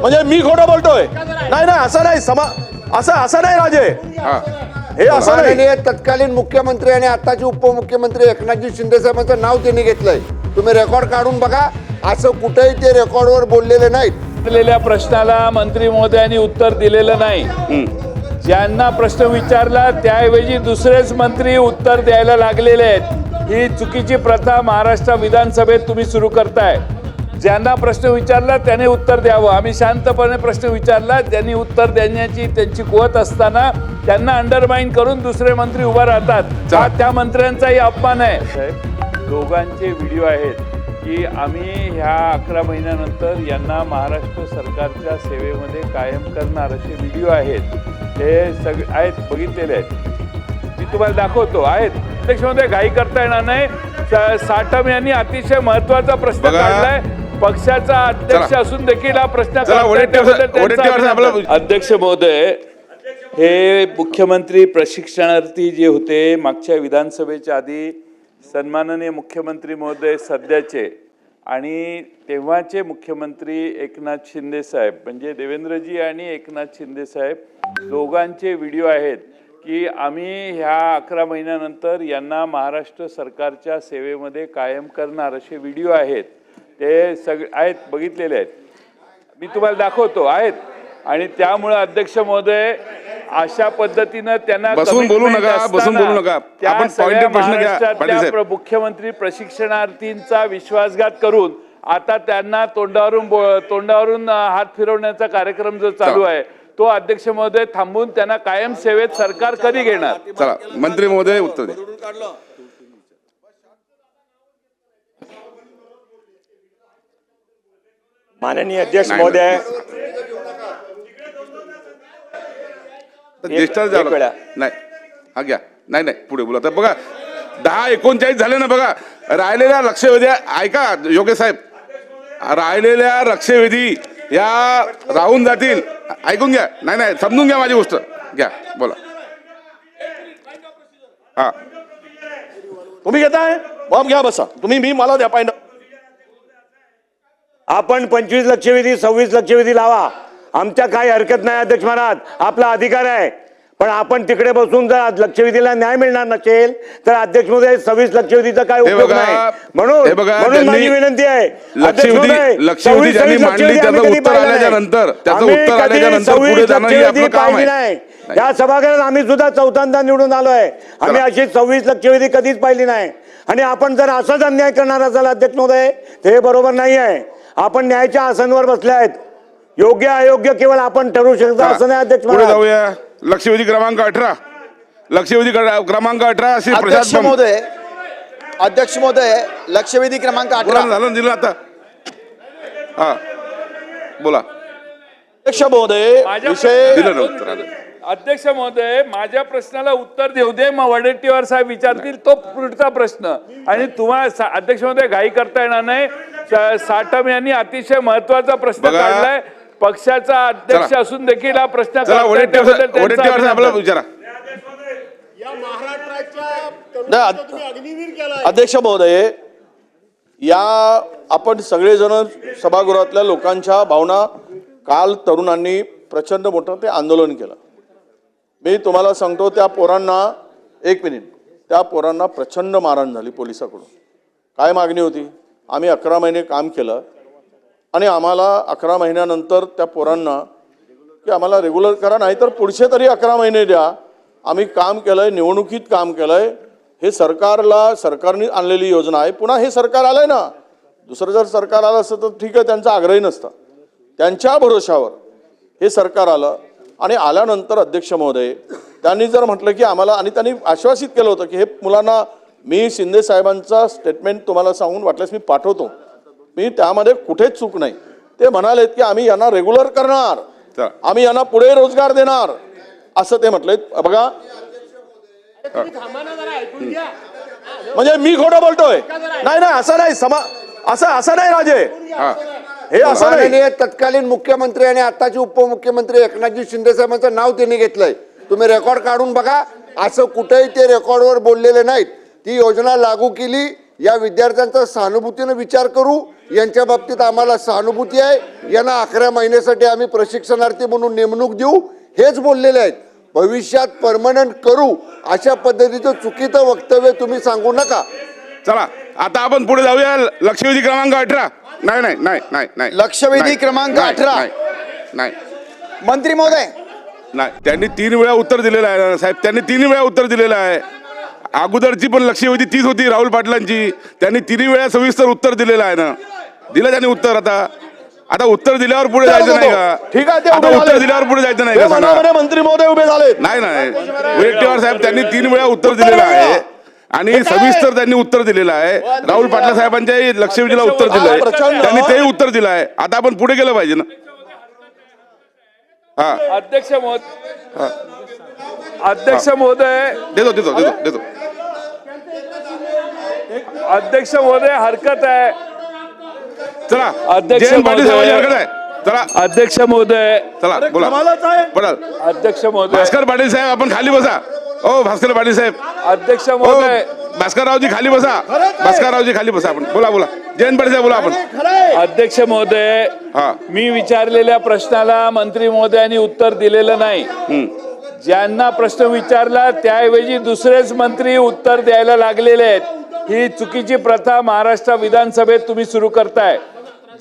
म्हणजे मी खोटं बोलतोय. नाही नाही असं नाही समा असं असं नाही राजे. हा. हे असं नाही. तत्कालीन मुख्यमंत्री आणि आताचे उपमुख्यमंत्री एकनाथजी शिंदे साहेबांचं नाव त्यांनी घेतलंय. तुम्ही रेकॉर्ड काढून बघा असं कुठेही ते रेकॉर्डवर बोललेले नाहीत. दिलेल्या प्रश्नाला मंत्री महोदयांनी उत्तर दिलेलं नाही. ज्यांना प्रश्न विचारला त्याऐवजी दुसरेच मंत्री उत्तर द्यायला लागलेले आहेत. ही चुकीची प्रथा महाराष्ट्र विधानसभेत तुम्ही सुरू करताय. ज्यांना प्रश्न विचारला त्याने उत्तर द्यावं. आम्ही शांतपणे प्रश्न विचारला त्यांनी उत्तर देण्याची त्यांची कुवत असताना त्यांना अंडरमाइन करून दुसरे मंत्री उभा राहतात. हा त्या मंत्र्यांचाही अपमान आहे. साहेब दोघांचे व्हिडिओ आहेत की आम्ही ह्या अकरा महिन्यानंतर यांना महाराष्ट्र सरकारच्या सेवेमध्ये कायम करणार असे व्हिडिओ आहेत. हे सगळे आहेत बघितलेले आहेत. मी तुम्हाला दाखवतो आहेत. अध्यक्ष महोदय घाई करता येणार नाही. साठम यांनी अतिशय महत्त्वाचा प्रश्न. काढलाय. पक्षाचा अध्यक्ष. असून देखील हा प्रश्न अध्यक्ष महोदय हे मुख्यमंत्री प्रशिक्षणार्थी जे होते मागच्या विधानसभेच्या आधी सन्माननीय मुख्यमंत्री महोदय सध्याचे आणि तेव्हाचे मुख्यमंत्री एकनाथ शिंदे साहेब म्हणजे देवेंद्रजी आणि एकनाथ शिंदे साहेब दोघांचे व्हिडिओ आहेत की आम्ही ह्या अकरा महिन्यानंतर यांना महाराष्ट्र सरकारच्या सेवेमध्ये कायम करणार असे व्हिडिओ आहेत ते सगळे आहेत बघितलेले आहेत. मी तुम्हाला दाखवतो आहेत. आणि त्यामुळे अध्यक्ष महोदय अशा पद्धतीनं त्यांना बसून बोलू नका, बसून बोलू नका. आपण सगळ्या महाराष्ट्रातल्या मुख्यमंत्री प्रशिक्षणार्थींचा विश्वासघात करून आता त्यांना तोंडावरून तोंडावरून हात फिरवण्याचा कार्यक्रम जो चालू चला. आहे तो अध्यक्ष महोदय थांबून त्यांना कायम सेवेत सरकार कधी घेणार? चला मंत्री महोदय उत्तर माननीय अध्यक्ष नाही, महोदय. लागतं. नाही. हा घ्या. नाही नाही पुढे बोला. तर बघा दहा एकोणचाळीस झाले ना बघा राहिलेल्या लक्षवेधी ऐका योगेश साहेब. राहिलेल्या लक्षवेधी या राहून जातील. ऐकून घ्या. नाही नाही समजून घ्या माझी गोष्ट. घ्या बोला. हा. तुम्ही घेताय? बॉम्ब घ्या बसा. तुम्ही मी मला द्या पाहिजे आपण पंचवीस लक्षवेधी सव्वीस लक्षवेधी लावा. आमच्या काही हरकत नाही अध्यक्ष महाराज. आपला अधिकार आहे. पण आपण तिकडे बसून जर लक्षवेधीला न्याय मिळणार नसेल तर अध्यक्ष महोदय सव्वीस लक्षवेधीचा काय उपयोग नाही. म्हणून म्हणून माझी विनंती आहे अध्यक्ष लक्षवेधी महोदय, लक्षवेधी 26 ज्यांनी लक्षवेधी मांडली आम्ही त्याचं कधी उत्तर पाहिलं आल्याच्या नाही. नंतर त्याचं आम्ही उत्तर कधी आल्याच्यानंतर 26 पुढे जाणं आपलं लक्षवेधी काम पाहिली आहे नाही. या सभागृहात आम्ही सुद्धा चौथ्यांदा निवडून आलोय. आम्ही अशी सव्वीस लक्षवेधी कधीच पाहिली नाही. आणि आपण जर असाच अन्याय करणार असाल अध्यक्ष महोदय हे बरोबर नाही आहे आपण न्यायाच्या आसनवर बसले आहेत. योग्य अयोग्य केवळ आपण ठरवू शकतो असं नाही अध्यक्ष पुढे महाराज. जाऊया. लक्षवेधी क्रमांक अठरा. लक्षवेधी क्र- क्रमांक अठरा श्री अध्यक्ष प्रसाद. महोदय अध्यक्ष महोदय लक्षवेधी क्रमांक अठरा. झालं ना, दिलं आता. हा. बोला. अध्यक्ष महोदय माझ्या विषय दिलं ना उत्तर आलं. अध्यक्ष महोदय माझ्या प्रश्नाला उत्तर देऊ दे मग वडेट्टीवार साहेब विचारतील तो पुढचा प्रश्न. आणि तुम्हाला सा- अध्यक्ष महोदय घाई करता येणार नाही. सा- साठम यांनी अतिशय महत्त्वाचा प्रश्न बघा. काढलाय पक्षाचा अध्यक्ष चला. असून देखील हा प्रश्न चला काढताय, वडेट्टीवार त्याबद्दल साहेब- त्यांचं वडेट्टीवार साहेबाला अभिनंदन. विचारा अध्यक्ष महोदय या आपण सगळेजण सभागृहातल्या लोकांच्या भावना काल तरुणांनी प्रचंड मोठं ते आंदोलन केलं मी तुम्हाला सांगतो त्या पोरांना एक मिनिट त्या पोरांना प्रचंड मारहाण झाली पोलिसाकडून काय मागणी होती आम्ही अकरा महिने काम केलं. आणि आम्हाला अकरा महिन्यानंतर त्या पोरांना की आम्हाला रेग्युलर करा नाही तर पुढचे तरी अकरा महिने द्या. आम्ही काम केलं आहे निवडणुकीत काम केलं आहे हे सरकारला सरकारने आणलेली योजना आहे. पुन्हा हे सरकार आलं आहे ना. दुसरं जर सरकार आलं असतं तर ठीक आहे त्यांचा आग्रही नसता. त्यांच्या भरोशावर हे सरकार आलं. आणि आल्यानंतर अध्यक्ष महोदय त्यांनी जर म्हटलं की आम्हाला आणि त्यांनी आश्वासित केलं होतं की हे मुलांना मी शिंदे साहेबांचा स्टेटमेंट तुम्हाला सांगून वाटल्यास मी पाठवतो. मी त्यामध्ये कुठेच चूक नाही. ते म्हणालेत की आम्ही यांना रेग्युलर करणार. आम्ही यांना पुढे रोजगार देणार. असं ते म्हटले बघा. म्हणजे मी खोटं बोलतोय. नाही नाही असं नाही. समा असं असं नाही राजे. हा. हे असं नाही. तत्कालीन मुख्यमंत्री आणि आताचे उपमुख्यमंत्री एकनाथजी शिंदे साहेबांचं नाव त्यांनी घेतलंय. तुम्ही रेकॉर्ड काढून बघा. असं कुठेही ते रेकॉर्डवर बोललेले नाहीत. ती योजना लागू केली या विद्यार्थ्यांचा सहानुभूतीने विचार करू यांच्या बाबतीत आम्हाला सहानुभूती आहे. यांना अकरा महिन्यासाठी आम्ही प्रशिक्षणार्थी म्हणून नेमणूक देऊ हेच बोललेले आहेत. भविष्यात परमनंट करू अशा पद्धतीचं चुकीचं वक्तव्य तुम्ही सांगू नका. चला आता आपण पुढे जाऊया. लक्षवेधी क्रमांक अठरा. नाही नाही नाही नाही नाही. लक्षवेधी क्रमांक 18. नाही, नाही. मंत्री महोदय. नाही त्यांनी तीन वेळा उत्तर दिलेलं आहे ना साहेब. त्यांनी तीन वेळा उत्तर दिलेलं आहे. अगोदरची पण लक्षवेधी तीच होती राहुल पाटलांची. त्यांनी तिन्ही वेळा सविस्तर उत्तर दिलेलं आहे ना. दिलं त्यांनी उत्तर आता. आता उत्तर दिल्यावर पुढे जायचं नाही का? ठीक आहे उत्तर. दिल्यावर पुढे जायचं नाही का मंत्री महोदय उभे झाले नाही नाही. वडेट्टीवार साहेब त्यांनी तीन वेळा उत्तर दिलेलं आहे. आणि? सविस्तर त्यांनी उत्तर दिलेलं आहे. राहुल पाटला साहेबांच्या लक्षवेधीला उत्तर दिलं आहे. त्यांनी तेही उत्तर दिलं आहे. आता आपण पुढे गेलं पाहिजे ना. हा. अध्यक्ष महोदय. अध्यक्ष महोदय. देतो देतो देतो देतो. अध्यक्ष महोदय हरकत आहे. चला अध्यक्ष जयंत पाटील महोदय. साहेबांची हरकत आहे. चला. अध्यक्ष महोदय. चला बोला. कमालच आहे. पडाल अध्यक्ष महोदय. भास्कर पाटील साहेब आपण खाली बसा. ओ भास्कर पाटील साहेब. अध्यक्ष ओ महोदय. भास्कररावजी खाली बसा. भास्कररावजी खाली बसा आपण. बोला बोला. जयंत पाटील साहेब बोला आपण. अध्यक्ष महोदय हा. मी विचारलेल्या प्रश्नाला मंत्री महोदयांनी उत्तर दिलेलं नाही. ज्यांना प्रश्न विचारला त्याऐवजी दुसरेच मंत्री उत्तर द्यायला लागलेले आहेत. ही चुकीची प्रथा महाराष्ट्र विधानसभेत तुम्ही सुरू करताय.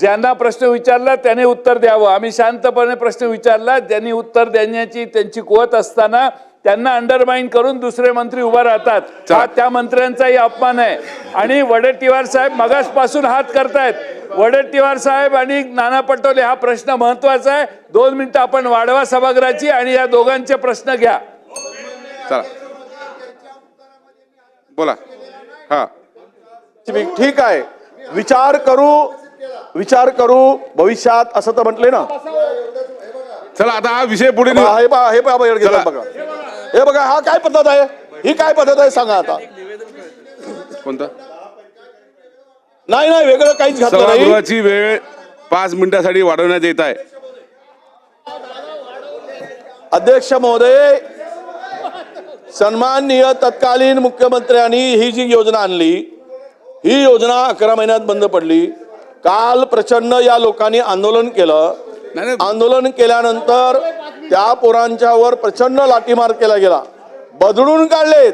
ज्यांना प्रश्न विचारला त्याने उत्तर द्यावं. आम्ही शांतपणे प्रश्न विचारला ज्यांनी उत्तर देण्याची त्यांची कुवत असताना त्यांना अंडरमाइन करून दुसरे मंत्री उभा राहतात. हा त्या मंत्र्यांचाही अपमान आहे. आणि वडेट्टीवार साहेब मगासपासून हात करतायत. वडेट्टीवार साहेब आणि नाना पटोले हा प्रश्न महत्त्वाचा आहे. दोन मिनिटं आपण वाढवा सभागृहाची आणि या दोघांचे प्रश्न घ्या. चला. बोला. हा. ठीक आहे. विचार करू विचार करू भविष्यात असं तर म्हटले ना. चला आता हा विषय पुढे नेऊ. हे बघा हे बघा हे चला. बघा. हे बघा हा काय पद्धत आहे? ही काय पद्धत आहे सांगा आता. कोणता? नाही नाही वेगळं काहीच घातलं नाही. सभागृहाची वेळ पाच मिनिटासाठी वाढवण्यात येत आहे. अध्यक्ष महोदय सन्माननीय तत्कालीन मुख्यमंत्र्यांनी ही जी योजना आणली ही योजना अकरा महिन्यात बंद पडली. काल प्रचंड या लोकांनी आंदोलन केलं. आंदोलन केल्यानंतर त्या पोरांच्यावर प्रचंड लाठीमार केला गेला. बदलून काढलेत.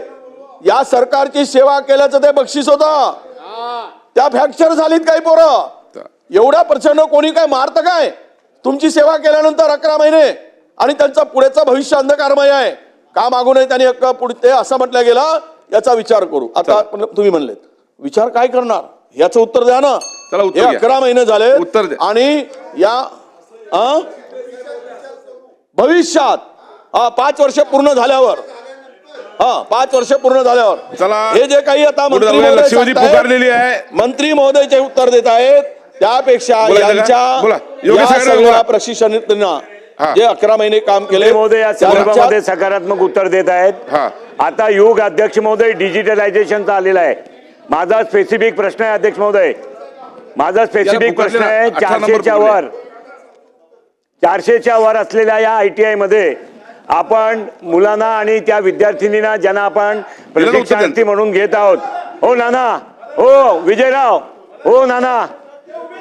या सरकारची सेवा केल्याचं ते बक्षीस होतं. त्या फ्रॅक्चर झालीत काही पोरं. एवढ्या प्रचंड कोणी काय मारतं काय? तुमची सेवा केल्यानंतर अकरा महिने आणि त्यांचा पुढेचा भविष्य अंधकारमय आहे. का मागू नये त्यांनी हक्क पुढे असं म्हटलं गेलं? याचा विचार करू. आता तुम्ही म्हणलेत. विचार काय करणार याचं उत्तर द्या ना चला, उत्तर द्या. अकरा महिने झाले उत्तर द्या. आणि या? भविष्यात हा पाच वर्ष पूर्ण झाल्यावर हा पाच वर्ष पूर्ण झाल्यावर चला. हे जे काही आता पुढे मंत्री जाऊया. महोदय लक्षवेधी सांगतायत, पुकारलेली आहे. मंत्री महोदय जे उत्तर देत आहेत त्यापेक्षा बोला, बोला. यांच्या योगेश या सगळ्या. प्रशिक्षणार्थींना हा. जे अकरा महिने काम केले महोदय या त्यांच्या- संदर्भामध्ये सकारात्मक उत्तर देत आहेत हा. आता युग अध्यक्ष महोदय डिजिटलायझेशनचा आलेला आहे माझा स्पेसिफिक प्रश्न आहे अध्यक्ष महोदय. माझा स्पेसिफिक प्रश्न. आहे चारशेच्या. वर. चारशेच्या वर असलेल्या या आय टी आयमध्ये आपण मुलांना आणि त्या विद्यार्थिनींना ज्यांना आपण प्रशिक्षणार्थी. म्हणून घेत आहोत. हो नाना. हो विजयराव. हो नाना.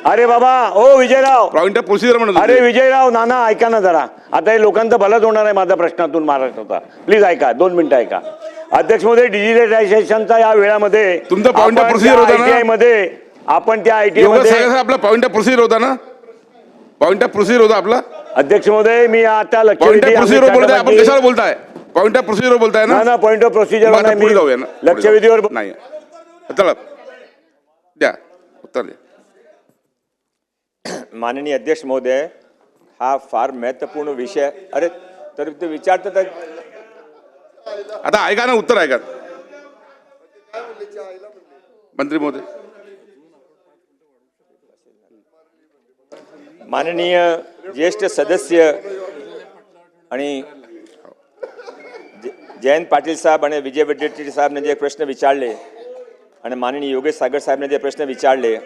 अरे बाबा. हो विजयराव. प्रोसिजर अरे. विजयराव नाना ऐका ना जरा. आता हे लोकांचं भलंच होणार आहे माझ्या प्रश्नातून महाराष्ट्राचा प्लीज ऐका दोन मिनिटं ऐका. अध्यक्षमध्ये डिजिटलायझेशनच्या या वेळामध्ये तुमचा आपण procedure त्या होता ना? मध्ये आपण त्या आयटीआयमध्ये आपला पॉइंट ऑफ प्रोसिजर होता ना? पॉइंट ऑफ प्रोसिजर होता आपला? अध्यक्ष महोदय मी आता ऑफ प्रोसिजर आम्ही बोलताय आपण कशावर बोलताय? पॉइंट ऑफ प्रोसिजर बोलताय ना? पॉइंट ऑफ प्रोसिजर लक्षवेधीवर. नाही. चला. द्या. उत्तर द्या. माननीय अध्यक्ष महोदय हा फार महत्त्वपूर्ण विषय अरे तर ते विचारतात आता ऐका ना उत्तर ऐका मंत्री मोदी. माननीय ज्येष्ठ सदस्य आणि जयंत पाटील साहेब आणि विजय वडेट्टीवार साहेबने जे प्रश्न विचारले आणि माननीय योगेश सागर साहेबने जे प्रश्न विचारले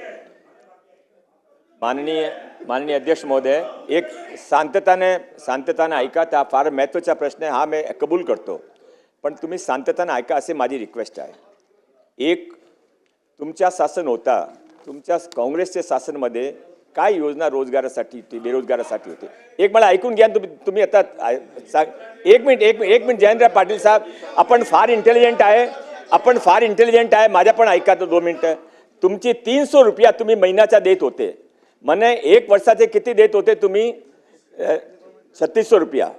माननीय माननीय अध्यक्ष महोदय एक शांतताने शांतताने ऐका त्या फार महत्त्वाचा प्रश्न आहे हा मी कबूल करतो. पण तुम्ही शांतताने ऐका असे माझी रिक्वेस्ट आहे. एक तुमच्या शासन होता तुमच्या काँग्रेसच्या शासनमध्ये काय योजना रोजगारासाठी होती बेरोजगारासाठी होती? एक मला ऐकून घ्या तुम्ही तुम्ही आता एक मिनिट एक मिनिट एक मिनिट जयंतराव पाटील साहेब आपण फार इंटेलिजंट आहे आपण फार इंटेलिजंट आहे माझ्या पण ऐका तर दोन मिनटं. तुमची तीन सौ रुपया तुम्ही महिन्याचा देत होते. म्हणे एक वर्षाचे किती देत होते तुम्ही? छत्तीसशे रुपया.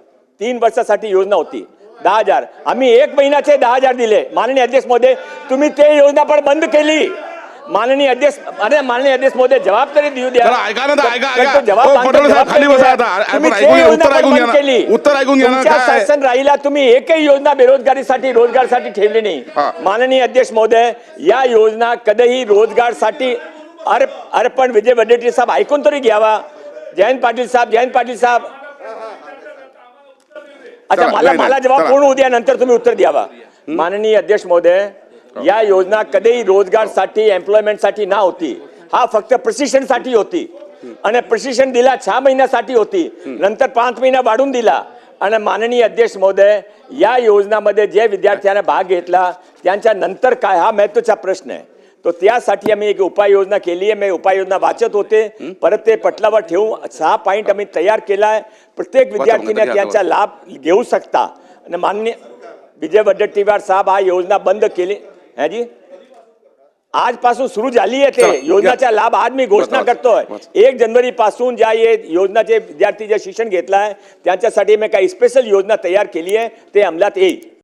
तीन वर्षासाठी योजना होती. दहा हजार आम्ही एक महिन्याचे दहा हजार दिले माननीय अध्यक्ष महोदय तुम्ही ते योजना पण बंद केली माननीय अध्यक्ष अरे माननीय अध्यक्ष महोदय जवाब तरी देऊ द्या चला, ऐका ना आता, ऐका, तर तो ऐका. जवाब हो, मागतो, पटोले साहेब, जवाब खाली तरी बसा द्या. आता. तुम्ही आपण ते ऐकून घ्या, योजना उत्तर पण ऐकून बंद घ्या ना. केली. उत्तर ऐकून घ्या ना, तुमच्या काय? शासन राहिला तुम्ही एकही योजना बेरोजगारीसाठी रोजगारसाठी ठेवली नाही. माननीय अध्यक्ष महोदय या योजना कधीही रोजगारसाठी अरे अरे पण विजय वडेट्टीवार साहेब ऐकून तरी घ्यावा जयंत पाटील साहेब जयंत पाटील साहेब अच्छा मला मला जवाब. पूर्ण उद्या नंतर तुम्ही उत्तर द्यावा. माननीय अध्यक्ष महोदय या योजना कधीही रोजगारसाठी एम्प्लॉयमेंटसाठी ना होती. हा फक्त प्रशिक्षणसाठी होती. आणि प्रशिक्षण दिला सहा महिन्यासाठी होती. नंतर पाच महिना वाढून दिला. आणि माननीय अध्यक्ष महोदय या योजनामध्ये जे विद्यार्थ्यांना भाग घेतला त्यांच्या नंतर काय हा महत्त्वाचा प्रश्न आहे. तो त्यासाठी आम्ही एक उपाययोजना केली आहे. मी उपाययोजना वाचत होते. परत ते पटलावर ठेवून सहा पॉईंट आम्ही तयार केला आहे प्रत्येक विद्यार्थीने त्यांचा लाभ घेऊ शकता. आणि माननीय विजय वडेट्टीवार साहेब हा योजना बंद केली. है जी? आजपासून सुरू झाली आहे ते. योजनाचा लाभ आज मी घोषणा करतोय. एक जानेवारी पासून ज्या ये योजनाचे विद्यार्थी जे शिक्षण घेतलं आहे त्यांच्यासाठी मी काही स्पेशल योजना तयार केली आहे ते अंमलात येईल.